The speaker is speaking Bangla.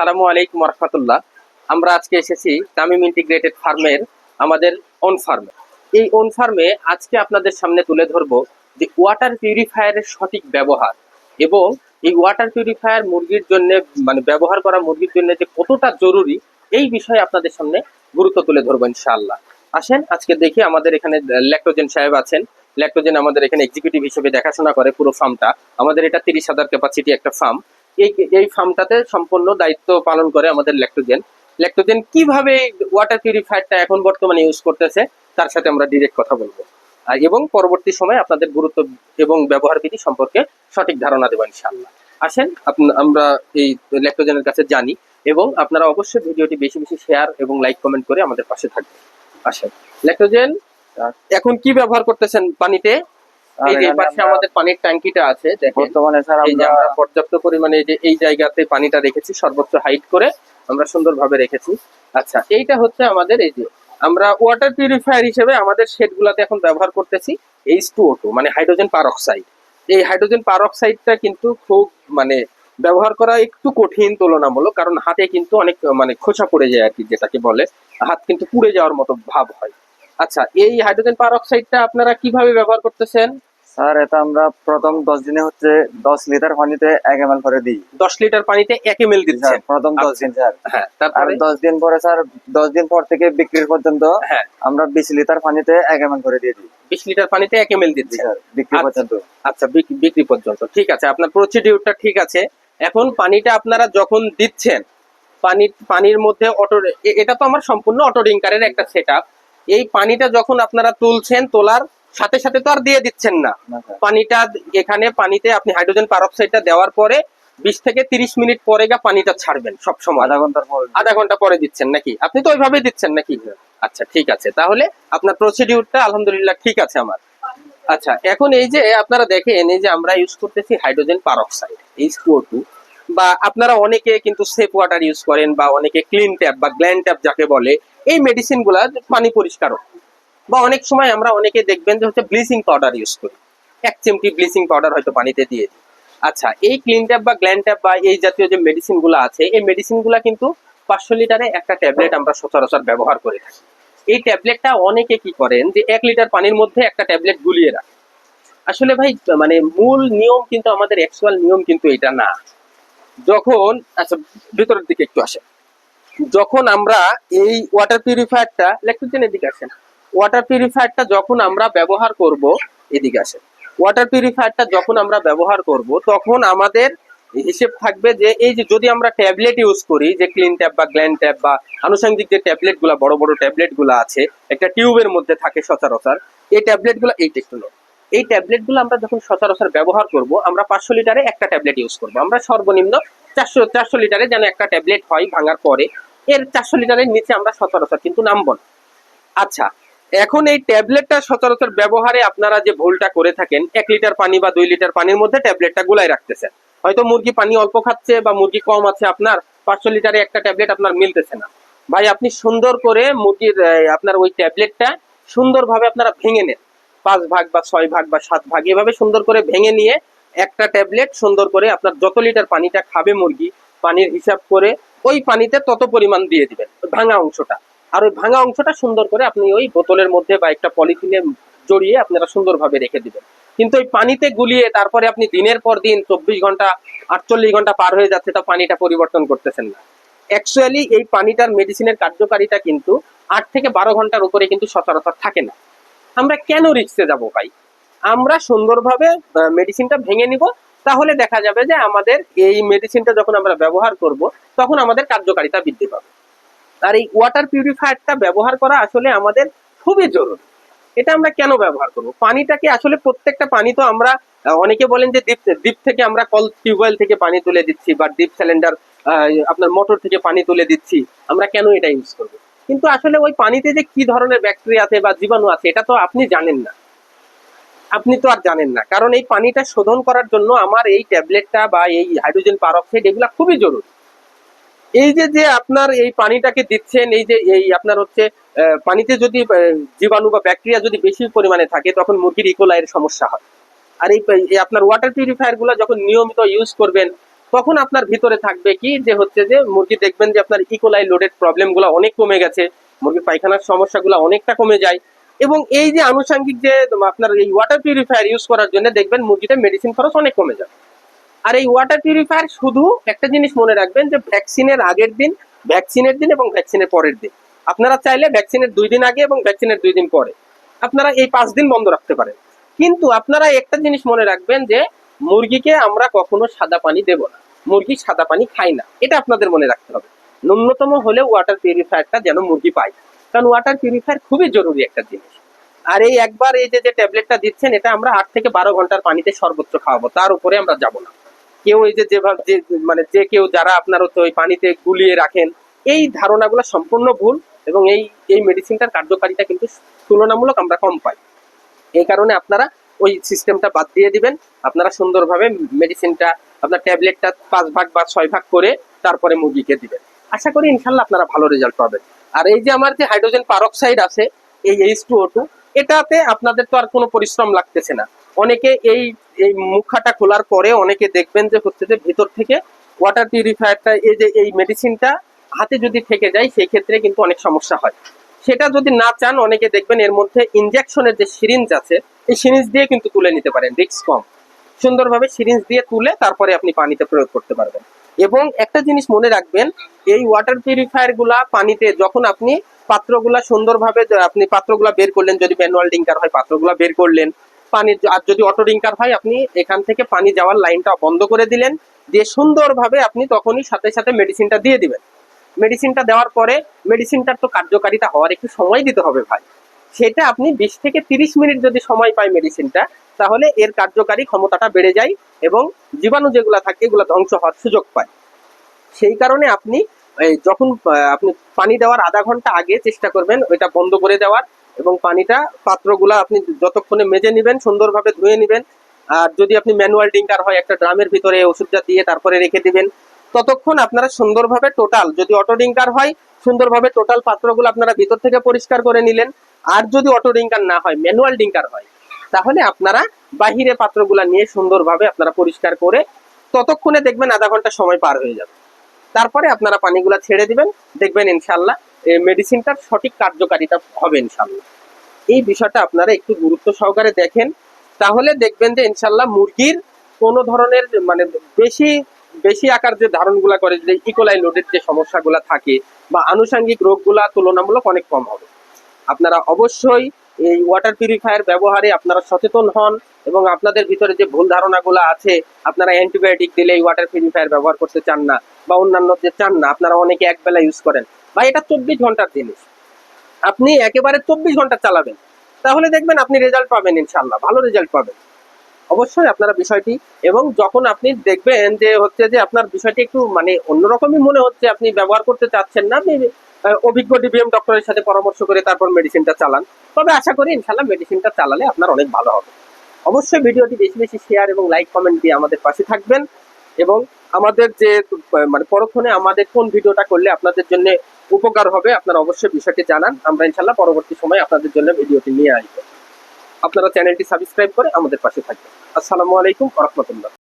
আসসালামু আলাইকুম রহমতুল্লাহ আমরা আজকে এসেছি তামিম ইন্টিগ্রেটেড ফার্মের, আমাদের অন ফার্মে এই অন ফার্মে আজকে আপনাদের সামনে তুলে ধরবো যে ওয়াটার পিউরিফায়ারের সঠিক ব্যবহার এবং এই ওয়াটার পিউরিফায়ার মুরগির জন্য মানে ব্যবহার করা মুরগির জন্য যে কতটা জরুরি, এই বিষয়ে আপনাদের সামনে গুরুত্ব তুলে ধরবো ইনশাআল্লাহ। আসেন, আজকে দেখি আমাদের এখানে ল্যাক্টোজেন সাহেব আছেন। ল্যাক্টোজেন আমাদের এখানে এক্সিকিউটিভ হিসেবে দেখাশোনা করে পুরো ফার্মটা আমাদের এটা তিরিশ হাজার ক্যাপাসিটি একটা ফার্ম এই এই ফার্মটাতে সম্পূর্ণ দায়িত্ব পালন করে আমাদের ল্যাক্টোজেন ল্যাক্টোজেন কীভাবে ওয়াটার পিউরিফায়ারটা এখন বর্তমানে ইউজ করতেছে, তার সাথে আমরা ডিরেক্ট কথা বলব। এবং পরবর্তী সময় আপনাদের গুরুত্ব এবং ব্যবহার বিধি সম্পর্কে সঠিক ধারণা দেবো ইনশাআল্লাহ। আসেন আমরা এই ল্যাক্টোজেনের কাছে জানি এবং আপনারা অবশ্যই ভিডিওটি বেশি বেশি শেয়ার এবং লাইক কমেন্ট করে আমাদের পাশে থাকবেন। আসেন ল্যাক্টোজেন এখন কি ব্যবহার করতেছেন পানিতে? এই যে পাশে আমাদের পানির ট্যাঙ্কিটা আছে বর্তমানে স্যার আমরা পর্যাপ্ত পরিমাণে যে এই জায়গাতে পানিটা রেখেছি সর্বোচ্চ হাইট করে আমরা সুন্দরভাবে রেখেছি। আচ্ছা এইটা হচ্ছে আমাদের এই যে আমরা ওয়াটার পিউরিফায়ার হিসেবে আমাদের শেড গুলাতে এখন ব্যবহার করতেছি এইচ টু ও টু মানে হাইড্রোজেন পারঅক্সাইড এই হাইড্রোজেন পারঅক্সাইডটা কিন্তু খুব মানে ব্যবহার করা একটু কঠিন তুলনামূলক কারণ হাতে কিন্তু অনেক মানে খোঁচা পড়ে যায় আর কি যেটাকে বলে। হাত কিন্তু পুড়ে যাওয়ার মতো ভাব হয়। আচ্ছা এই হাইড্রোজেন পারঅক্সাইডটা আপনারা কীভাবে ব্যবহার করতেছেন? স্যার এটা আমরা প্রথম দশ দিনে হচ্ছে দশ লিটার পানিতে এক এম করে দিই। দশ লিটার পানিতে এক এম এল দিচ্ছেন? প্রথম দশ আচ্ছা। দিন স্যার। হ্যাঁ আর দশ দিন পরে স্যার দশ দিন পর থেকে বিক্রির পর্যন্ত হ্যাঁ। আমরা বিশ লিটার পানিতে এক এম করে দিয়ে দিই। বিশ লিটার পানিতে এক এম এল জি দিচ্ছে স্যার বিক্রি আচ্ছা। পর্যন্ত। আচ্ছা বিক্রি পর্যন্ত। ঠিক আছে আপনার প্রসিডিউরটা ঠিক আছে। এখন পানিটা আপনারা যখন দিচ্ছেন পানি পানির মধ্যে অটো এটা তো আমার সম্পূর্ণ অটো রিঙ্কারের একটা সেট এই পানিটা যখন আপনারা তুলছেন তোলার সাথে সাথে তো আর দিয়ে দিচ্ছেন না। পানিটা এখানে পানিতে আপনি হাইড্রোজেন পারঅক্সাইডটা দেওয়ার পরে বিশ থেকে তিরিশ মিনিট পরে গা পানিটা ছাড়বেন সব সময় আধা ঘণ্টার পর। আধা ঘণ্টা পরে দিচ্ছেন নাকি? আপনি তো ওইভাবেই দিচ্ছেন নাকি? আচ্ছা ঠিক আছে। তাহলে আপনার প্রসিডিউরটা আলহামদুলিল্লাহ ঠিক আছে আমার। আচ্ছা এখন এই যে আপনারা দেখেন এই যে আমরা ইউজ করতেছি hydrogen peroxide H two two বা আপনারা অনেকে কিন্তু সেফ ওয়াটার ইউজ করেন বা অনেকে ক্লিন ট্যাপ বা গ্ল্যান্ড ট্যাপ যাকে বলে এই মেডিসিনগুলা পানি পরিষ্কার বা অনেক সময় আমরা অনেকে দেখবেন যে হচ্ছে ব্লিচিং পাউডার ইউজ করি। এক চিমটি ব্লিচিং পাউডার হয়তো পানিতে দিয়ে দিই। আচ্ছা এই ক্লিন ট্যাপ বা গ্ল্যান্ড ট্যাপ বা এই জাতীয় যে মেডিসিনগুলো আছে, এই মেডিসিনগুলা কিন্তু পাঁচশো লিটারে একটা ট্যাবলেট আমরা সচরাচর ব্যবহার করে থাকি। এই ট্যাবলেটটা অনেকে কি করেন যে এক লিটার পানির মধ্যে একটা ট্যাবলেট গুলিয়ে রাখে। আসলে ভাই মানে মূল নিয়ম কিন্তু আমাদের অ্যাকচুয়াল নিয়ম কিন্তু এটা না। যখন আচ্ছা ভিতরের দিকে একটু আসে যখন আমরা এই ওয়াটার পিউরিফায়ারটা ল্যাকটোজেনের দিকে আসেন। ওয়াটার পিউরিফায়ারটা যখন আমরা ব্যবহার করব, এদিকে আসেন। ওয়াটার পিউরিফায়ারটা যখন আমরা ব্যবহার করব, তখন আমাদের হিসেব থাকবে যে, এই যে যদি আমরা ট্যাবলেট ইউজ করি, যে ক্লিন ট্যাব বা গ্ল্যান্ড ট্যাব বা আনুষঙ্গিক যে ট্যাবলেটগুলো বড় বড় ট্যাবলেটগুলো আছে, একটা টিউবের মধ্যে থাকে সচরাচর, এই ট্যাবলেটগুলো এই টেকনো এই ট্যাবলেটগুলো আমরা যখন সচরাচর ব্যবহার করব, আমরা পাঁচশো লিটারে একটা ট্যাবলেট ইউজ করব। আমরা সর্বনিম্ন চারশো চারশো লিটারে যেন একটা ট্যাবলেট হয় ভাঙার পরে, এর চারশো লিটারের নিচে আমরা সচরাচর কিন্তু নামবো না। আচ্ছা এখন এই ট্যাবলেটটা সচরাচর ব্যবহারে আপনারা যে ভুলটা করে থাকেন, এক লিটার পানি বা দুই লিটার পানির মধ্যে ট্যাবলেটটা গুলাই রাখতেছেন। হয়তো মুরগি পানি অল্প খাচ্ছে বা মুরগি কম আছে আপনার, পাঁচশো লিটারে একটা ট্যাবলেট আপনার মিলতেছে না। ভাই, আপনি সুন্দর করে মুরগির আপনার ওই ট্যাবলেটটা সুন্দরভাবে আপনারা ভেঙে নেন। পাঁচ ভাগ বা ছয় ভাগ বা সাত ভাগ, এভাবে সুন্দর করে ভেঙে নিয়ে একটা ট্যাবলেট সুন্দর করে আপনার যত লিটার পানিটা খাবে মুরগি, পানির হিসাব করে ওই পানিতে তত পরিমাণ দিয়ে দিবেন ভাঙা অংশটা। আর ওই ভাঙা অংশটা সুন্দর করে আপনি ওই বোতলের মধ্যে বা একটা পলিথিনে জড়িয়ে আপনারা সুন্দরভাবে রেখে দিবেন। কিন্তু ওই পানিতে গুলিয়ে তারপরে আপনি দিনের পর দিন চব্বিশ ঘণ্টা, আটচল্লিশ ঘণ্টা পার হয়ে যাচ্ছে, তা পানিটা পরিবর্তন করতেছেন না। অ্যাকচুয়ালি এই পানিটার মেডিসিনের কার্যকারিতা কিন্তু আট থেকে বারো ঘণ্টার উপরে কিন্তু সচরাচর থাকে না। আমরা কেন রিক্সে যাব ভাই? আমরা সুন্দরভাবে মেডিসিনটা ভেঙে নিব, তাহলে দেখা যাবে যে আমাদের এই মেডিসিনটা যখন আমরা ব্যবহার করব, তখন আমাদের কার্যকারিতা বৃদ্ধি পাবে। আর এই ওয়াটার পিউরিফায়ারটা ব্যবহার করা আসলে আমাদের খুবই জরুরি। এটা আমরা কেন ব্যবহার করব? পানিটাকে আসলে প্রত্যেকটা পানি তো আমরা অনেকে বলেন যে ডিপ ডিপ থেকে আমরা কল টিউবওয়েল থেকে পানি তুলে দিচ্ছি বা ডিপ সিলিন্ডার আপনার মোটর থেকে পানি তুলে দিচ্ছি। আমরা কেন এটা ইউজ করব? কিন্তু আসলে ওই পানিতে যে কি ধরনের ব্যাকটেরিয়া আছে বা জীবাণু আছে, এটা তো আপনি জানেন না। আপনি তো আর জানেন না। কারণ এই পানিটা শোধন করার জন্য আমার এই ট্যাবলেটটা বা এই হাইড্রোজেন পারঅক্সাইড এগুলা খুবই জরুরি। এই যে যে আপনার এই পানিটাকে দিচ্ছেন, এই যে, এই আপনার হচ্ছে পানিতে যদি জীবাণু বা ব্যাকটেরিয়া যদি বেশি পরিমাণে থাকে, তখন মুরগির ইকোলাইয়ের সমস্যা হয়। আর এই আপনার ওয়াটার পিউরিফায়ারগুলো যখন নিয়মিত ইউজ করবেন, তখন আপনার ভিতরে থাকবে কি, যে হচ্ছে যে, মুরগি দেখবেন যে আপনার ইকোলাই লোডেড প্রবলেমগুলো অনেক কমে গেছে, মুরগির পায়খানার সমস্যাগুলো অনেকটা কমে যায়। এবং এই যে আনুষঙ্গিক যে, আপনার এই ওয়াটার পিউরিফায়ার ইউজ করার জন্য দেখবেন মুরগিতে মেডিসিন খরচ অনেক কমে যায় আর এই ওয়াটার পিউরিফায়ার শুধু একটা জিনিস মনে রাখবেন যে ভ্যাকসিনের আগের দিন ভ্যাকসিনের দিন এবং ভ্যাকসিনের পরের দিন। আপনারা চাইলে ভ্যাকসিনের দুই দিন আগে এবং ভ্যাকসিনের দুই দিন পরে। আপনারা এই পাঁচ দিন বন্ধ রাখতে পারেন। কিন্তু আপনারা একটা জিনিস মনে রাখবেন যে মুরগিকে আমরা কখনো সাদা পানি দেব না। মুরগি সাদা পানি খায় না। এটা আপনাদের মনে রাখতে হবে। ন্যূনতম হলেও ওয়াটার পিউরিফায়ারটা যেন মুরগি পায়। কারণ ওয়াটার পিউরিফায়ার খুবই জরুরি একটা জিনিস। আর এই একবার এই যে যে ট্যাবলেটটা দিচ্ছেন, এটা আমরা আট থেকে বারো ঘণ্টার পানিতে সর্বোচ্চ খাওয়াবো। তার উপরে আমরা যাব না। কেউ এই যে যেভাবে যে মানে যে কেউ যারা আপনার হচ্ছে ওই পানিতে গুলিয়ে রাখেন, এই ধারণাগুলো সম্পূর্ণ ভুল এবং এই এই মেডিসিনটার কার্যকারিতা কিন্তু তুলনামূলক আমরা কম পাই। এই কারণে আপনারা ওই সিস্টেমটা বাদ দিয়ে দিবেন। আপনারা সুন্দরভাবে মেডিসিনটা আপনার ট্যাবলেটটা পাঁচ ভাগ বা ছয় ভাগ করে তারপরে মুরগিকে দিবেন। আশা করি ইনশাল্লাহ আপনারা ভালো রেজাল্ট পাবেন। আর এই যে আমার যে হাইড্রোজেন পারক্সাইড আছে, এই এইচ টু ও টু এটাতে আপনাদের তো আর কোনো পরিশ্রম লাগতেছে না। অনেকে এই এই মুখাটা খোলার পরে অনেকে দেখবেন যে হচ্ছে যে ভেতর থেকে ওয়াটার পিউরিফায়ারটা এই যে এই মেডিসিনটা হাতে যদি থেকে যায় সেই ক্ষেত্রে কিন্তু অনেক সমস্যা হয়। সেটা যদি না চান, অনেকে দেখবেন এর মধ্যে ইনজেকশনের যে সিরিঞ্জ আছে, এই সিরিঞ্জ দিয়ে কিন্তু তুলে নিতে পারেন রিস্ক কম। সুন্দরভাবে সিরিঞ্জ দিয়ে তুলে তারপরে আপনি পানিতে প্রয়োগ করতে পারবেন। এবং একটা জিনিস মনে রাখবেন, এই ওয়াটার পিউরিফায়ারগুলা পানিতে যখন আপনি পাত্রগুলা সুন্দরভাবে, আপনি পাত্রগুলা বের করলেন, যদি ম্যানুয়াল ডিঙ্কার হয়, পাত্রগুলা বের করলেন পানির আর যদি অটো ডিঙ্কার হয়, আপনি এখান থেকে পানি যাওয়ার লাইনটা বন্ধ করে দিলেন। দিয়ে সুন্দরভাবে আপনি তখনই সাথে সাথে মেডিসিনটা দিয়ে দিবেন। মেডিসিনটা দেওয়ার পরে মেডিসিনটার তো কার্যকারিতা হওয়ার একটু সময় দিতে হবে ভাই। সেটা আপনি বিশ থেকে তিরিশ মিনিট যদি সময় পায় মেডিসিনটা তাহলে এর কার্যকারী ক্ষমতাটা বেড়ে যায় এবং জীবাণু যেগুলো থাকে, এগুলো ধ্বংস হওয়ার সুযোগ পায়। সেই কারণে আপনি যখন আপনি পানি দেওয়ার আধা ঘণ্টা আগে চেষ্টা করবেন ওইটা বন্ধ করে দেওয়ার। এবং পানিটা পাত্রগুলা আপনি যতক্ষণে মেজে নেবেন, সুন্দরভাবে ধুয়ে নেবেন। আর যদি আপনি ম্যানুয়াল ডিঙ্কার হয়, একটা ড্রামের ভিতরে ওষুধটা দিয়ে তারপরে রেখে দিবেন। ততক্ষণ আপনারা সুন্দরভাবে টোটাল, যদি অটো ডিঙ্কার হয়, সুন্দরভাবে টোটাল পাত্রগুলো আপনারা ভিতর থেকে পরিষ্কার করে নিলেন। আর যদি অটো ডিঙ্কার না হয়, ম্যানুয়াল ডিঙ্কার হয়, তাহলে আপনারা বাহিরে পাত্রগুলা নিয়ে সুন্দরভাবে আপনারা পরিষ্কার করে ততক্ষণে দেখবেন আধা ঘণ্টা সময় পার হয়ে যাবে। তারপরে আপনারা পানিগুলা ছেড়ে দিবেন। দেখবেন ইনশাল্লাহ মেডিসিনটার সঠিক কার্যকারিতা হবে ইনশাল্লাহ এই বিষয়টা আপনারা একটু গুরুত্ব সহকারে দেখেন, তাহলে দেখবেন যে ইনশাল্লাহ মুরগির কোনো ধরনের মানে বেশি বেশি আকার যে ধারণগুলা করে যে ইকোলাই লোডের যে সমস্যাগুলা থাকে বা আনুষঙ্গিক রোগগুলা তুলনামূলক অনেক কম হবে। আপনারা অবশ্যই এই ওয়াটার পিউরিফায়ার ব্যবহারে আপনারা সচেতন হন এবং আপনাদের ভিতরে যে ভুল ধারণাগুলো আছে, আপনারা অ্যান্টিবায়োটিক দিলে এই ওয়াটার পিউরিফায়ার ব্যবহার করতে চান না বা অন্যান্য যে চান না, আপনারা অনেকে এক বেলা ইউজ করেন। বা এটা চব্বিশ ঘণ্টার জিনিস। আপনি একেবারে চব্বিশ ঘণ্টা চালাবেন। তাহলে দেখবেন আপনি রেজাল্ট পাবেন ইনশাল্লাহ ভালো রেজাল্ট পাবেন। অবশ্যই আপনারা বিষয়টি এবং যখন আপনি দেখবেন যে হচ্ছে যে আপনার বিষয়টি একটু মানে অন্যরকমই মনে হচ্ছে, আপনি ব্যবহার করতে চাচ্ছেন না, আপনি অভিজ্ঞ ডিবিএম ডক্টরের সাথে পরামর্শ করে তারপর মেডিসিনটা চালান। তবে আশা করি ইনশাল্লাহ মেডিসিনটা চালালে আপনার অনেক ভালো হবে। অবশ্যই ভিডিওটি বেশি বেশি শেয়ার এবং লাইক কমেন্ট দিয়ে আমাদের পাশে থাকবেন এবং আমাদের যে মানে পরক্ষণে আমাদের কোন ভিডিওটা করলে আপনাদের জন্য উপকার হবে, আপনারা অবশ্যই বিষয়টি জানান। আমরা ইনশাল্লাহ পরবর্তী সময়ে আপনাদের জন্য ভিডিওটি নিয়ে আসব। আপনারা চ্যানেলটি সাবস্ক্রাইব করে আমাদের পাশে থাকবেন। আসসালামু আলাইকুম রহমতুল্লাহ।